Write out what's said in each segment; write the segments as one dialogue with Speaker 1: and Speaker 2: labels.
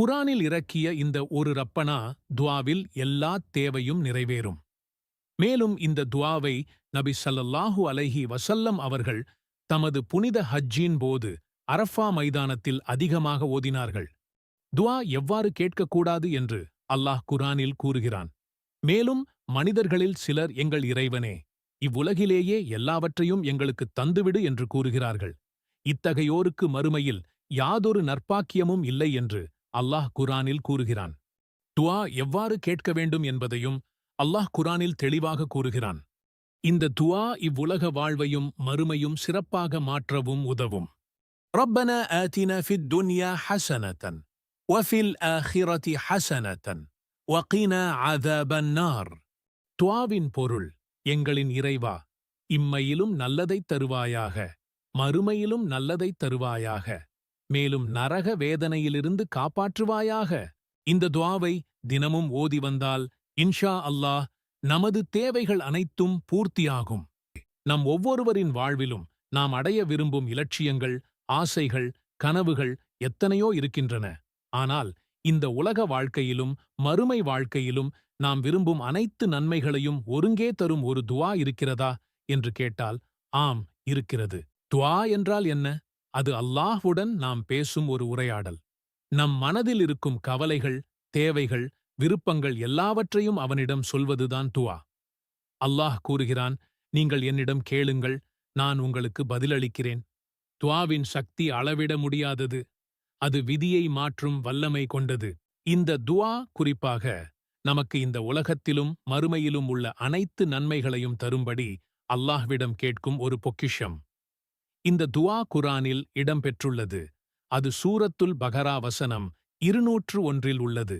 Speaker 1: குரானில் இறக்கிய இந்த ஒரு ரப்பனா துவாவில் எல்லா தேவையும் நிறைவேறும். மேலும் இந்த துவாவை நபி ஸல்லல்லாஹு அலைஹி வசல்லம் அவர்கள் தமது புனித ஹஜ்ஜின் போது அரஃபா மைதானத்தில் அதிகமாக ஓதினார்கள். துவா எவ்வாறு கேட்கக்கூடாது என்று அல்லாஹ் குரானில் கூறுகிறான். மேலும் மனிதர்களில் சிலர் எங்கள் இறைவனே இவ்வுலகிலேயே எல்லாவற்றையும் எங்களுக்கு தந்துவிடு என்று கூறுகிறார்கள். இத்தகையோருக்கு மறுமையில் யாதொரு நற்பாக்கியமும் இல்லை என்று அல்லாஹ் குரானில் கூறுகிறான் துஆ எவ்வாறு கேட்க வேண்டும் என்பதையும் அல்லாஹ் குரானில் தெளிவாக கூறுகிறான் இந்த துஆ இவ்வுலக வாழ்வையும் மறுமையும் சிறப்பாக மாற்றவும் உதவும் ربنا آتنا في الدنيا حسنة وفي الآخرة حسنة وقنا عذاب النار துஆவின் பொருள் எங்களின் இறைவா இம்மையிலும் நல்லதைத் தருவாயாக மறுமையிலும் நல்லதைத் தருவாயாக மேலும் நரக வேதனையிலிருந்து காப்பாற்றுவாயாக. இந்த துவாவை தினமும் ஓதி வந்தால் இன்ஷா அல்லாஹ் நமது தேவைகள் அனைத்தும் பூர்த்தியாகும். நம் ஒவ்வொருவரின் வாழ்விலும் நாம் அடைய விரும்பும் இலட்சியங்கள் ஆசைகள் கனவுகள் எத்தனையோ இருக்கின்றன. ஆனால் இந்த உலக வாழ்க்கையிலும் மறுமை வாழ்க்கையிலும் நாம் விரும்பும் அனைத்து நன்மைகளையும் ஒருங்கே தரும் ஒரு துவா இருக்கிறதா? என்று கேட்டால் ஆம் இருக்கிறது. துவா என்றால் என்ன? அது அல்லாஹ்வுடன் நாம் பேசும் ஒரு உரையாடல். நம் மனதில் இருக்கும் கவலைகள் தேவைகள் விருப்பங்கள் எல்லாவற்றையும் அவனிடம் சொல்வதுதான் துவா. அல்லாஹ் கூறுகிறான் நீங்கள் என்னிடம் கேளுங்கள் நான் உங்களுக்கு பதிலளிக்கிறேன். துவாவின் சக்தி அளவிட முடியாதது. அது விதியை மாற்றும் வல்லமை கொண்டது. இந்த துவா குறிப்பாக நமக்கு இந்த உலகத்திலும் மறுமையிலும் உள்ள அனைத்து நன்மைகளையும் தரும்படி அல்லாஹ்விடம் கேட்கும் ஒரு பொக்கிஷம். இந்த துவா குரானில் இடம்பெற்றுள்ளது. அது சூரத்துல் பகரா வசனம் இருநூற்று ஒன்றில் உள்ளது.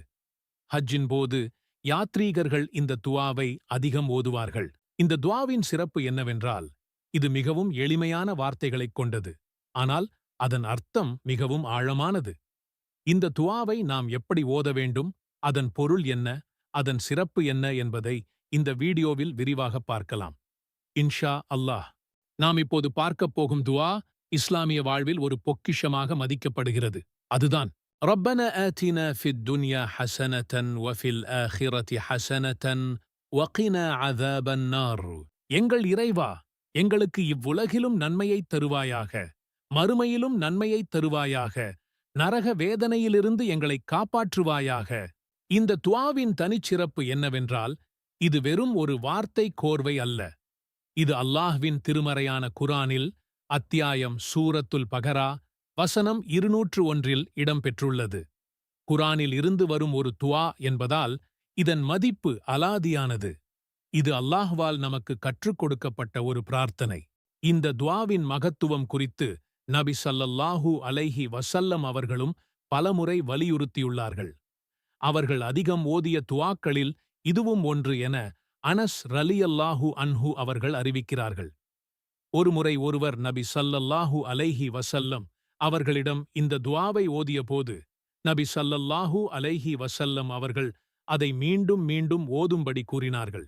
Speaker 1: ஹஜ்ஜின் போது யாத்ரீகர்கள் இந்த துவாவை அதிகம் ஓதுவார்கள். இந்த துவாவின் சிறப்பு என்னவென்றால் இது மிகவும் எளிமையான வார்த்தைகளைக் கொண்டது. ஆனால் அதன் அர்த்தம் மிகவும் ஆழமானது. இந்த துவாவை நாம் எப்படி ஓத வேண்டும்? அதன் பொருள் என்ன? அதன் சிறப்பு என்ன என்பதை இந்த வீடியோவில் விரிவாக பார்க்கலாம். இன்ஷா அல்லாஹ். நாம் இப்போது பார்க்கப் போகும் துவா இஸ்லாமிய வாழ்வில் ஒரு பொக்கிஷமாக மதிக்கப்படுகிறது அதுதான் ربنا آتنا في الدنيا حسنة وفي الآخرة حسنة وقنا عذاب النار எங்கள் இறைவா எங்களுக்கு இவ்வுலகிலும் நன்மையைத் தருவாயாக மறுமையிலும் நன்மையைத் தருவாயாக நரக வேதனையிலிருந்து எங்களை காப்பாற்றுவாயாக இந்த துவாவின் தனிச்சிறப்பு என்னவென்றால் இது வெறும் ஒரு வார்த்தை கோர்வை அல்ல இது அல்லாஹ்வின் திருமறையான குரானில் அத்தியாயம் சூரத்துல் பகரா வசனம் இருநூற்று ஒன்றில் இடம்பெற்றுள்ளது. குரானில் இருந்து வரும் ஒரு துவா என்பதால் இதன் மதிப்பு அலாதியானது. இது அல்லாஹ்வால் நமக்கு கற்றுக் கொடுக்கப்பட்ட ஒரு பிரார்த்தனை. இந்த துவாவின் மகத்துவம் குறித்து நபி சல்லல்லாஹூ அலைஹி வசல்லம் அவர்களும் பலமுறை வலியுறுத்தியுள்ளார்கள். அவர்கள் அதிகம் ஓதிய துவாக்களில் இதுவும் ஒன்று என அனஸ் ரலியல்லாஹு அன்ஹு அவர்கள் அறிவிக்கிறார்கள். ஒருமுறை ஒருவர் நபி சல்லல்லாஹு அலைஹி வசல்லம் அவர்களிடம் இந்த துவாவை ஓதியபோது நபி சல்லல்லாஹு அலைஹி வசல்லம் அவர்கள் அதை மீண்டும் மீண்டும் ஓதும்படி கூறினார்கள்.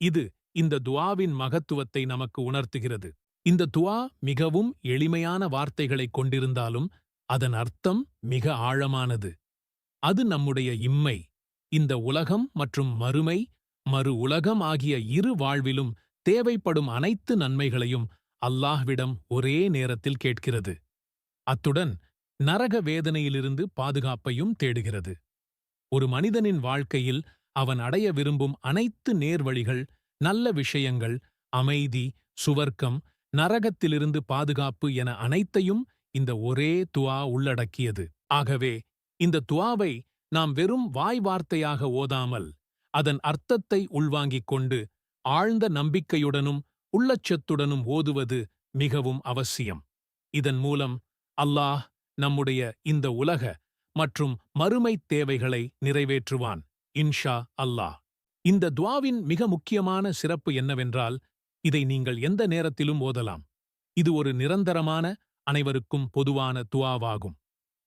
Speaker 1: இது இந்த துவாவின் மகத்துவத்தை நமக்கு உணர்த்துகிறது. இந்த துவா மிகவும் எளிமையான வார்த்தைகளைக் கொண்டிருந்தாலும் அதன் அர்த்தம் மிக ஆழமானது. அது நம்முடைய இம்மை இந்த உலகம் மற்றும் மறுமை மறு உலகம் ஆகிய இரு வாழ்விலும் தேவைப்படும் அனைத்து நன்மைகளையும் அல்லாஹ்விடம் ஒரே நேரத்தில் கேட்கிறது. அத்துடன் நரக வேதனையிலிருந்து பாதுகாப்பையும் தேடுகிறது. ஒரு மனிதனின் வாழ்க்கையில் அவன் அடைய விரும்பும் அனைத்து நேர்வழிகள் நல்ல விஷயங்கள் அமைதி சுவர்க்கம் நரகத்திலிருந்து பாதுகாப்பு என அனைத்தையும் இந்த ஒரே துவா உள்ளடக்கியது. ஆகவே இந்த துவாவை நாம் வெறும் வாய் வார்த்தையாக ஓதாமல் அதன் அர்த்தத்தை உள்வாங்கிக் கொண்டு ஆழ்ந்த நம்பிக்கையுடனும் உள்ளச்சத்துடனும் ஓதுவது மிகவும் அவசியம். இதன் மூலம் அல்லாஹ் நம்முடைய இந்த உலக மற்றும் மறுமைத் தேவைகளை நிறைவேற்றுவான் இன்ஷா அல்லாஹ். இந்த துவாவின் மிக முக்கியமான சிறப்பு என்னவென்றால் இதை நீங்கள் எந்த நேரத்திலும் ஓதலாம். இது ஒரு நிரந்தரமான அனைவருக்கும் பொதுவான துவாவாகும்.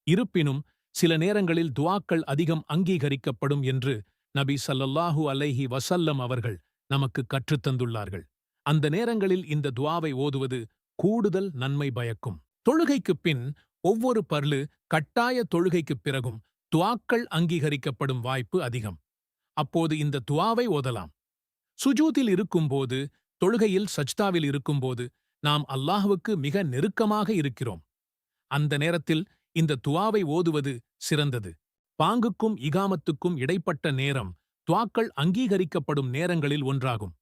Speaker 1: இருப்பினும் சில நேரங்களில் துவாக்கள் அதிகம் அங்கீகரிக்கப்படும் என்று நபி சல்லல்லாஹு அலைஹி வசல்லம் அவர்கள் நமக்கு கற்றுத்தந்துள்ளார்கள் அந்த நேரங்களில் இந்த துவாவை ஓதுவது கூடுதல் நன்மை பயக்கும். தொழுகைக்குப் பின் ஒவ்வொரு பர்லு கட்டாய தொழுகைக்குப் பிறகும் துவாக்கள் அங்கீகரிக்கப்படும் வாய்ப்பு அதிகம். அப்போது இந்த துவாவை ஓதலாம். சுஜூதில் இருக்கும்போது தொழுகையில் சஜ்தாவில் இருக்கும்போது நாம் அல்லாஹுவுக்கு மிக நெருக்கமாக இருக்கிறோம். அந்த நேரத்தில் இந்த துவாவை ஓதுவது சிறந்தது. பாங்குக்கும் இகாமத்துக்கும் இடைப்பட்ட நேரம் துவாக்கள் அங்கீகரிக்கப்படும் நேரங்களில் ஒன்றாகும்.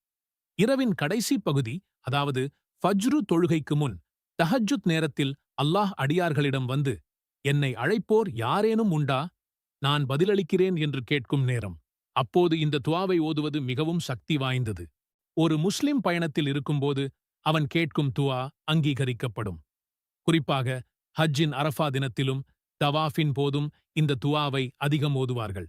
Speaker 1: இரவின் கடைசி பகுதி அதாவது ஃபஜ்ரு தொழுகைக்கு முன் தஹஜுத் நேரத்தில் அல்லாஹ் அடியார்களிடம் வந்து என்னை அழைப்போர் யாரேனும் உண்டா? நான் பதிலளிக்கிறேன் என்று கேட்கும் நேரம். அப்போது இந்த துவாவை ஓதுவது மிகவும் சக்தி வாய்ந்தது. ஒரு முஸ்லிம் பயணத்தில் இருக்கும்போது அவன் கேட்கும் துவா அங்கீகரிக்கப்படும். குறிப்பாக ஹஜ்ஜின் அரஃபா தினத்திலும் தவாஃபின் போதும் இந்த துவாவை அதிகம் ஓதுவார்கள்.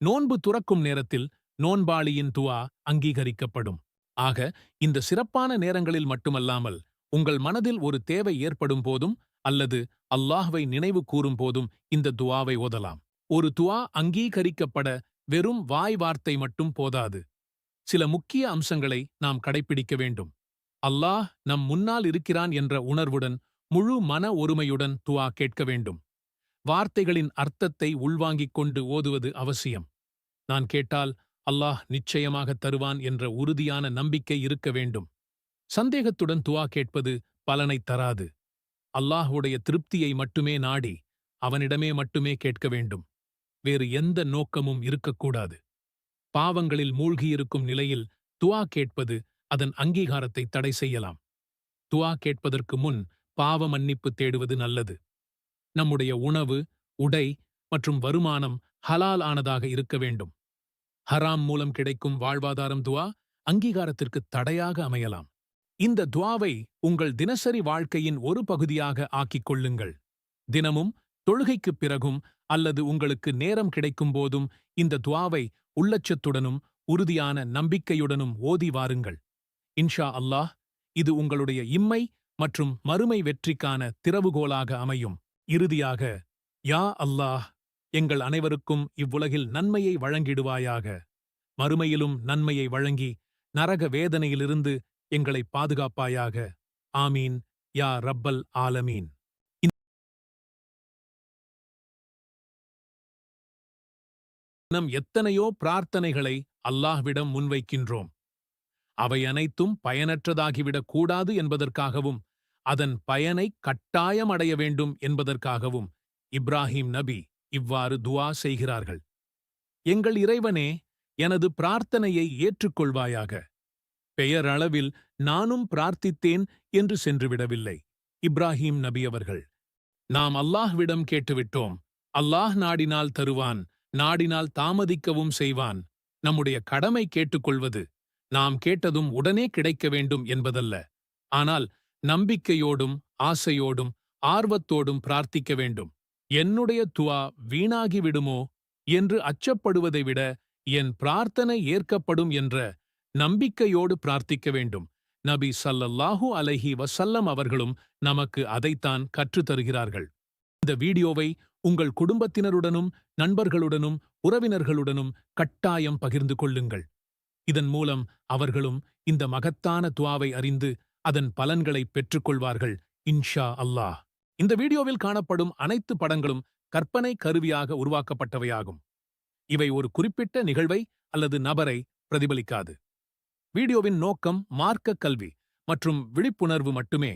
Speaker 1: நோன்பு துறக்கும் நேரத்தில் நோன்பாளியின் துவா அங்கீகரிக்கப்படும். ஆக இந்த சிறப்பான நேரங்களில் மட்டுமல்லாமல் உங்கள் மனதில் ஒரு தேவை ஏற்படும் போதும் அல்லது அல்லாஹ்வை நினைவு கூறும் போதும் இந்த துவாவை ஓதலாம். ஒரு துவா அங்கீகரிக்கப்பட வெறும் வாய் வார்த்தை மட்டும் போதாது. சில முக்கிய அம்சங்களை நாம் கடைப்பிடிக்க வேண்டும். அல்லாஹ் நம் முன்னால் இருக்கிறான் என்ற உணர்வுடன் முழு மன ஒருமையுடன் துவா கேட்க வேண்டும். வார்த்தைகளின் அர்த்தத்தை உள்வாங்கிக் கொண்டு ஓதுவது அவசியம். நான் கேட்டால் அல்லாஹ் நிச்சயமாக தருவான் என்ற உறுதியான நம்பிக்கை இருக்க வேண்டும். சந்தேகத்துடன் துவா கேட்பது பலனைத் தராது. அல்லாஹுடைய திருப்தியை மட்டுமே நாடி அவனிடமே மட்டுமே கேட்க வேண்டும். வேறு எந்த நோக்கமும் இருக்கக்கூடாது. பாவங்களில் மூழ்கியிருக்கும் நிலையில் துவா கேட்பது அதன் அங்கீகாரத்தை தடை செய்யலாம். துவா கேட்பதற்கு முன் பாவ மன்னிப்பு தேடுவது நல்லது. நம்முடைய உணவு உடை மற்றும் வருமானம் ஹலால் ஆனதாக இருக்க வேண்டும். ஹராம் மூலம் கிடைக்கும் வாழ்வாதாரம் துவா அங்கீகாரத்திற்கு தடையாக அமையலாம். இந்த துவாவை உங்கள் தினசரி வாழ்க்கையின் ஒரு பகுதியாக ஆக்கிக் கொள்ளுங்கள். தினமும் தொழுகைக்குப் பிறகும் அல்லது உங்களுக்கு நேரம் கிடைக்கும் போதும் இந்த துவாவை உள்ளச்சத்துடனும் உறுதியான நம்பிக்கையுடனும் ஓதி வாருங்கள். இன்ஷா அல்லாஹ் இது உங்களுடைய இம்மை மற்றும் மறுமை வெற்றிக்கான திறவுகோலாக அமையும். இறுதியாக யா அல்லாஹ் எங்கள் அனைவருக்கும் இவ்வுலகில் நன்மையை வழங்கிடுவாயாக. மறுமையிலும் நன்மையை வழங்கி நரக வேதனையிலிருந்து எங்களை பாதுகாப்பாயாக. ஆமீன். யா ரப்பல் ஆலமீன். நம் எத்தனையோ பிரார்த்தனைகளை அல்லாஹ்விடம் முன்வைக்கின்றோம். அவை அனைத்தும் பயனற்றதாகிவிடக் கூடாது என்பதற்காகவும் அதன் பயனை கட்டாயம் அடைய வேண்டும் என்பதற்காகவும் இப்ராஹிம் நபி இவ்வாறு துவா செய்கிறார்கள். எங்கள் இறைவனே எனது பிரார்த்தனையை ஏற்றுக்கொள்வாயாக. பெயரளவில் நானும் பிரார்த்தித்தேன் என்று சென்றுவிடவில்லை இப்ராஹிம் நபி அவர்கள். நாம் அல்லாஹ்விடம் கேட்டுவிட்டோம். அல்லாஹ் நாடினால் தருவான் நாடினால் தாமதிக்கவும் செய்வான். நம்முடைய கடமை கேட்டுக்கொள்வது நாம் கேட்டதும் உடனே கிடைக்க வேண்டும் என்பதல்ல. ஆனால் நம்பிக்கையோடும் ஆசையோடும் ஆர்வத்தோடும் பிரார்த்திக்க வேண்டும். என்னுடைய துவா வீணாகிவிடுமோ என்று அச்சப்படுவதை விட என் பிரார்த்தனை ஏற்கப்படும் என்ற நம்பிக்கையோடு பிரார்த்திக்க வேண்டும். நபி சல்லல்லாஹூ அலைஹி வசல்லம் அவர்களும் நமக்கு அதைத்தான் கற்றுத்தருகிறார்கள் இந்த வீடியோவை உங்கள் குடும்பத்தினருடனும் நண்பர்களுடனும் உறவினர்களுடனும் கட்டாயம் பகிர்ந்து கொள்ளுங்கள். இதன் மூலம் அவர்களும் இந்த மகத்தான துவாவை அறிந்து அதன் பலன்களை பெற்றுக்கொள்வார்கள் இன்ஷா அல்லாஹ். இந்த வீடியோவில் காணப்படும் அனைத்து படங்களும் கற்பனை கருவியாக உருவாக்கப்பட்டவையாகும். இவை ஒரு குறிப்பிட்ட நிகழ்வை அல்லது நபரை பிரதிபலிக்காது. வீடியோவின் நோக்கம் மார்க்க கல்வி மற்றும் விழிப்புணர்வு மட்டுமே.